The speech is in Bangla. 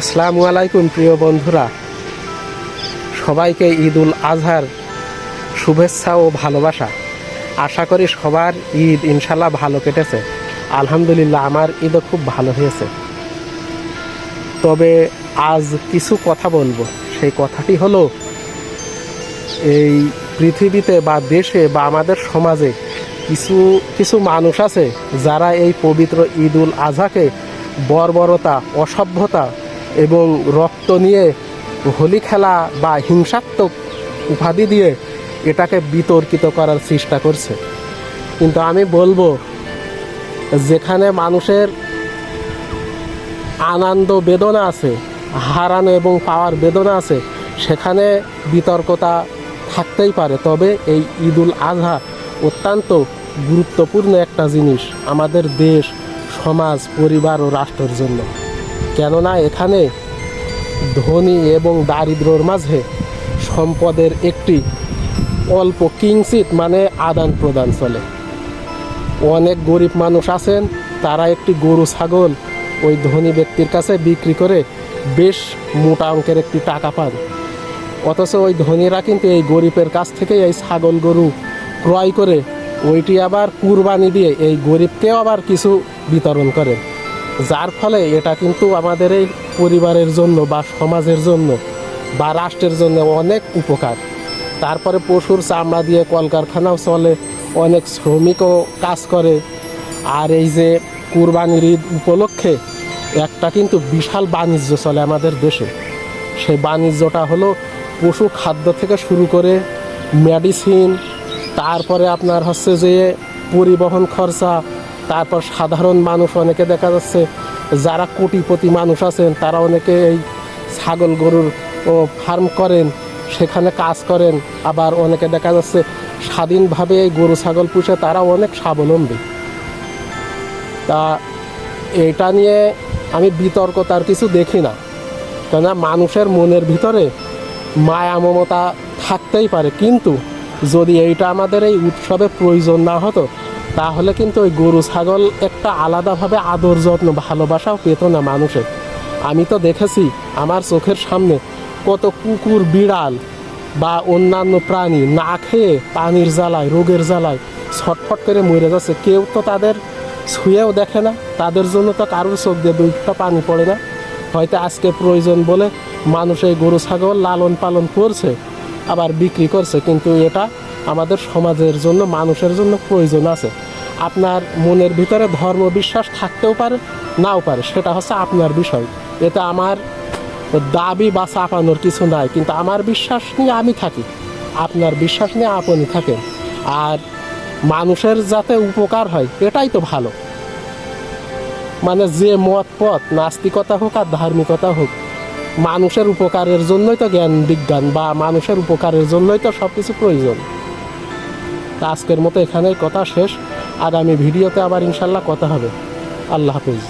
আসসালামু আলাইকুম, প্রিয় বন্ধুরা। সবাইকে ঈদ উল আজহার শুভেচ্ছা ও ভালোবাসা। আশা করি সবার ঈদ ইনশাল্লাহ ভালো কেটেছে। আলহামদুলিল্লাহ, আমার ঈদও খুব ভালো হয়েছে। তবে আজ কিছু কথা বলব। সেই কথাটি হলো, এই পৃথিবীতে বা দেশে বা আমাদের সমাজে কিছু কিছু মানুষ আছে যারা এই পবিত্র ঈদ উল আজহাকে বর্বরতা, অসভ্যতা এবং রক্ত নিয়ে হোলি খেলা বা হিংসাত্মক উপাধি দিয়ে এটাকে বিতর্কিত করার চেষ্টা করছে। কিন্তু আমি বলব, যেখানে মানুষের আনন্দ বেদনা আছে, হারানো এবং পাওয়ার বেদনা আছে, সেখানে বিতর্কতা থাকতেই পারে। তবে এই ঈদুল আজহা অত্যন্ত গুরুত্বপূর্ণ একটা জিনিস আমাদের দেশ, সমাজ, পরিবার ও রাষ্ট্রের জন্য। কেননা এখানে ধনী এবং দারিদ্রর মাঝে সম্পদের একটি অল্প কিঞ্চিত মানে আদান প্রদান চলে। অনেক গরিব মানুষ আছেন, তারা একটি গরু, ছাগল ওই ধনী ব্যক্তির কাছে বিক্রি করে বেশ মোটা অঙ্কের একটি টাকা পান। অথচ ওই ধনীরা কিন্তু এই গরিবের কাছ থেকে এই ছাগল গরু ক্রয় করে ওইটি আবার কুরবানি দিয়ে এই গরিবকেও আবার কিছু বিতরণ করেন। যার ফলে এটা কিন্তু আমাদের এই পরিবারের জন্য বা সমাজের জন্য বা রাষ্ট্রের জন্য অনেক উপকার। তারপরে পশুর চামড়া দিয়ে কলকারখানাও চলে, অনেক শ্রমিকও কাজ করে। আর এই যে কুরবানির ঈদ উপলক্ষে একটা কিন্তু বিশাল বাণিজ্য চলে আমাদের দেশে। সেই বাণিজ্যটা হলো পশু খাদ্য থেকে শুরু করে মেডিসিন, তারপরে আপনার হচ্ছে যে পরিবহন খরচা তারপর সাধারণ মানুষ অনেকে দেখা যাচ্ছে যারা কোটিপতি মানুষ আছেন, তারা অনেকে এই ছাগল গরুর, ও ফার্ম করেন, সেখানে কাজ করেন। আবার অনেকে দেখা যাচ্ছে স্বাধীনভাবে এই গরু, ছাগল পুষে তারা অনেক স্বাবলম্বী। তা এটা নিয়ে আমি বিতর্কতার কিছু দেখি না। কেননা মানুষের মনের ভিতরে মায়া, মমতা থাকতেই পারে। কিন্তু যদি এইটা আমাদের এই উৎসবে প্রয়োজন না হতো তাহলে কিন্তু ওই গরু, ছাগল একটা আলাদাভাবে আদর, যত্ন ভালোবাসাও পেত না মানুষের। আমি তো দেখেছি আমার চোখের সামনে কত কুকুর, বিড়াল বা অন্যান্য প্রাণী না খেয়ে পানির জ্বালায়, রোগের জ্বালায় ছটফট করে মরে যাচ্ছে। কেউ তো তাদের ছুঁয়েও দেখে না, তাদের জন্য তো কারোর চোখ দিয়ে দুইটা পানি পড়ে না। হয়তো আজকে প্রয়োজন বলে মানুষ এই গরু, ছাগল লালন পালন করছে, আবার বিক্রি করছে, কিন্তু এটা আমাদের সমাজের জন্য, মানুষের জন্য প্রয়োজন আছে। আপনার মনের ভিতরে ধর্ম বিশ্বাস থাকতেও পারে, নাও পারে, সেটা হচ্ছে আপনার বিষয়। এতে আমার দাবি বা চাপানোর কিছু নাই, কিন্তু আমার বিশ্বাস নিয়ে আমি থাকি। আপনার বিশ্বাস নিয়ে আপনি থাকেন। আর মানুষের যাতে উপকার হয়, এটাই তো ভালো। মানে যে মত পথ, নাস্তিকতা হোক আর ধার্মিকতা হোক, মানুষের উপকারের জন্যই তো জ্ঞান, বিজ্ঞান, বা মানুষের উপকারের জন্যই তো সব কিছু প্রয়োজন। তা আজকের মতো এখানেই কথা শেষ। আগামী ভিডিওতে আবার ইনশাল্লাহ কথা হবে। আল্লাহ হাফিজ।